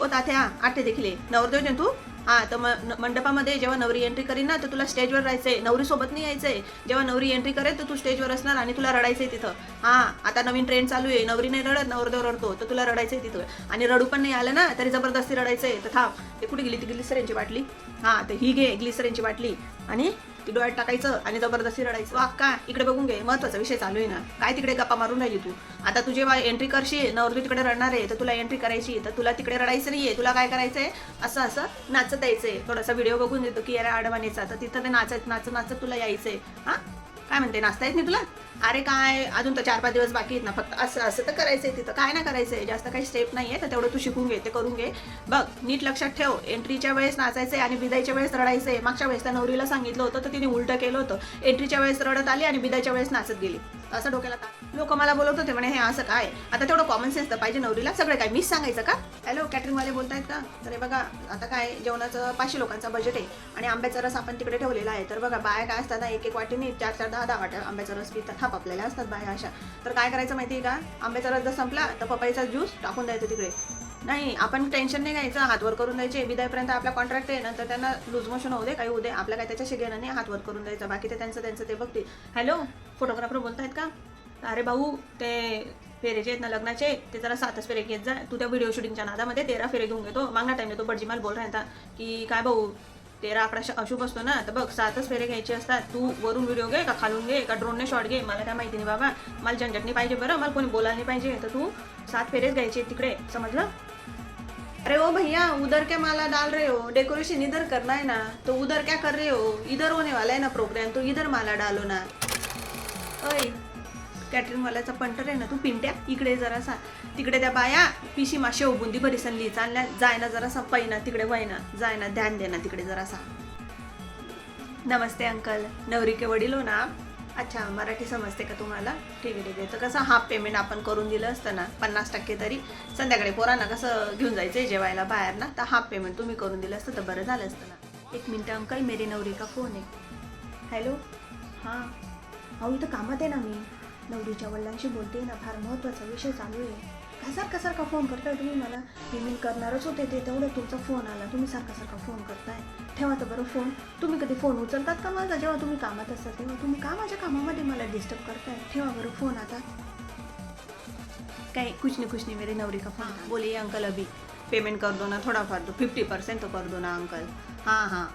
ओ तात्या आठे देखील नवरदेव आहे ना तू हा तर मंडपामध्ये जेव्हा नवरी एंट्री करीन ना तर तुला स्टेजवर राहायचंय. नवरी सोबत नाही यायचंय. जेव्हा नवरी एंट्री करेल तर तू स्टेजवर असणार आणि तुला रडायचंय तिथं. हा आता नवीन ट्रेंड चालू आहे. नवरी नाही रडत नवरदेव रडतो. तर तुला रडायचंय तिथं. आणि रडू पण नाही आलं ना तरी जबरदस्ती रडायचंय. तर थांब. ते कुठे गेली? ती ग्लिसरेनची बाटली. हा तर ही घे ग्लिसरेनची बाटली. आणि ती डोळ्यात टाकायचं आणि जबरदस्ती रडायचं. वा का इकडे बघून घे. महत्त्वाचा विषय चालू आहे ना. काय तिकडे गप्पा मारून राहिली तू? आता तू जेव्हा एंट्री करशील नवरदेव तिकडे रडणार आहे तर तुला एंट्री करायची तर तुला तिकडे रडायचं नाहीये. तुला काय करायचंय? असं असं नाचत यायचंय. थोडासा व्हिडिओ बघून देतो की अरे आडवाणीचा. तर तिथं ते नाचत नाचत नाचत तुला यायचंय. हा? काय म्हणते नाचता येत नाही तुला? अरे काय अजून तर चार पाच दिवस बाकी आहेत ना फक्त असं असं तर करायचं आहे तिथं. काय ना आहे जास्त काही स्टेप नाही आहे तर तेवढं तू शिकून घे ते करून घे. बघ नीट लक्षात ठेव एंट्रीच्या वेळेस नाचायचं आहे आणि बिदायच्या वेळेस रडायचं आहे मागच्या वेळेस त्या नवरीला सांगितलं होतं तर तिने उलटं केलं होतं. एंट्रीच्या वेळेस रडत आली आणि बिदायच्या वेळेस नाचत गेली. असं डोक्याला लोक मला बोलत होते म्हणे हे असं काय? आता तेवढं कॉमन सेन्स तर पाहिजे नवरीला. सगळं काय मीच सांगायचं का? हॅलो कॅटरिंगवाले बोलतायत का? तर हे बघा आता काय जेवणाचं पाचशे लोकांचा बजेट आहे आणि आंब्याचा रस आपण तिकडे ठेवलेला आहे. तर बघा बाया काय असतात ना एक एक वाटीने चार चार दहा दहा वाट्या आंब्याचा रस पितात. थाप आपल्याला असतात बाया अशा. तर काय करायचं माहिती आहे का? आंब्याचा रस जर संपला तर पपईचा ज्यूस टाकून द्यायचं तिकडे. नाही आपण टेन्शन नाही घ्यायचं. हातवर करून द्यायचे. विदायपर्यंत आपला कॉन्ट्रॅक्ट आहे नंतर त्यांना लूज मोशन होऊ दे काही होऊ दे. आपल्या काय त्याच्याशी घेणं नाही. हातवर करून द्यायचं. बाकी ते त्यांचं त्यांचं ते बघतील. हॅलो फोटोग्राफर बोलतायत का? अरे भाऊ ते फेरेचे आहेत ना लग्नाचे. ते जरा सातच फेरे घेत जा. तू त्या व्हिडिओ शूटिंगच्या नादामध्ये तेरा फेरे घेऊन घेतो. मागणार टाइम येतो बडजीमाल बोल राहता की काय भाऊ तेरा अकराशे अशुभ असतो ना? तर बघ सातच फेरे घ्यायचे असतात. तू वरून व्हिडिओ घे का खालून घे का ड्रोनने शॉट घे? मला काय माहिती नाही बाबा. मला झंझट पाहिजे बरं. मला कोणी बोलायला नाही पाहिजे. तर तू सात फेरेच घ्यायचे तिकडे. समजलं? अरे ओ भैया उधर क्या माला डाल रहे हो? डेकोरेशन इधर करना है ना? तो उधर क्या कर रहे हो? इधर होने वाला है ना प्रोग्राम तो इधर माला डालो ना। ओए। कॅटरिंगवाल्याचा पंटर आहे ना तू पिंट्या इकडे जरासा तिकडे त्या बाया पिशी मा शेवबुंदी भरी सनली चालल्या जाय ना जरासा पैना तिकडे वयना जाय ना ध्यान दे ना तिकडे जरासा नमस्ते अंकल. नवरीके वडील हो ना? अच्छा मराठी समजते का तुम्हाला? ठीक आहे ठीक आहे. तर कसं हाफ पेमेंट आपण करून दिलं असतं ना पन्नास टक्के तरी. संध्याकाळी पोरांना कसं घेऊन जायचं जेवायला बाहेर ना तर हाफ पेमेंट तुम्ही करून दिलं असतं तर बरं झालं असतं ना. एक मिनटं अंकल मेरी नवरी का फोन आहे. हॅलो हां. अहो इथं कामात आहे ना मी. नवरीच्या वडिलांशी बोलते ना फार महत्त्वाचा विषय चालू आहे. काय सारखा सारखा फोन करताय तुम्ही मला. पेमेंट करणारच होते ते तेवढं तुमचा फोन आला. तुम्ही सारखा सारखा फोन करताय. ठेवा तर बरं फोन तुम्ही कधी फोन उचलतात का माझा? जेव्हा तुम्ही कामात असतात तेव्हा तुम्ही का माझ्या कामामध्ये मला डिस्टर्ब करताय? ठेवा बरं फोन आता. काय कुछ नाही कुछ नाही मेरी नवरी का फोन था। बोलिए अंकल अभी. पेमेंट कर दो ना थोडाफार तो फिफ्टी पर्सेंट तो कर दो ना अंकल हां हां.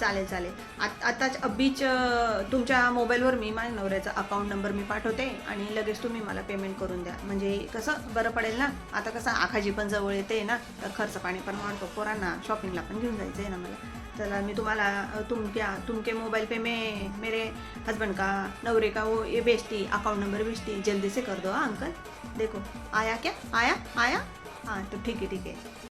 चालेल चालेल. आत आताच अब्बीच तुमच्या मोबाईलवर मी माझ्या नवऱ्याचा अकाउंट नंबर मी पाठवते आणि लगेच तुम्ही मला पेमेंट करून द्या. म्हणजे कसं बरं पडेल ना? आता कसं आखाजी पण जवळ येते ना तर खर्च पाणी पण वाढतो. पोरांना शॉपिंगला पण घेऊन जायचं आहे ना मला. चला मी तुम्हाला अं, तुमक्या तुमके मोबाईल पे में मेरे हस्बैंड का नवरे का वो ये भेजती. अकाउंट नंबर भेजती. जल्दी से कर दो हाँ अंकल देखो. आया क्या? आया? आया? हाँ तो ठीक है ठीक है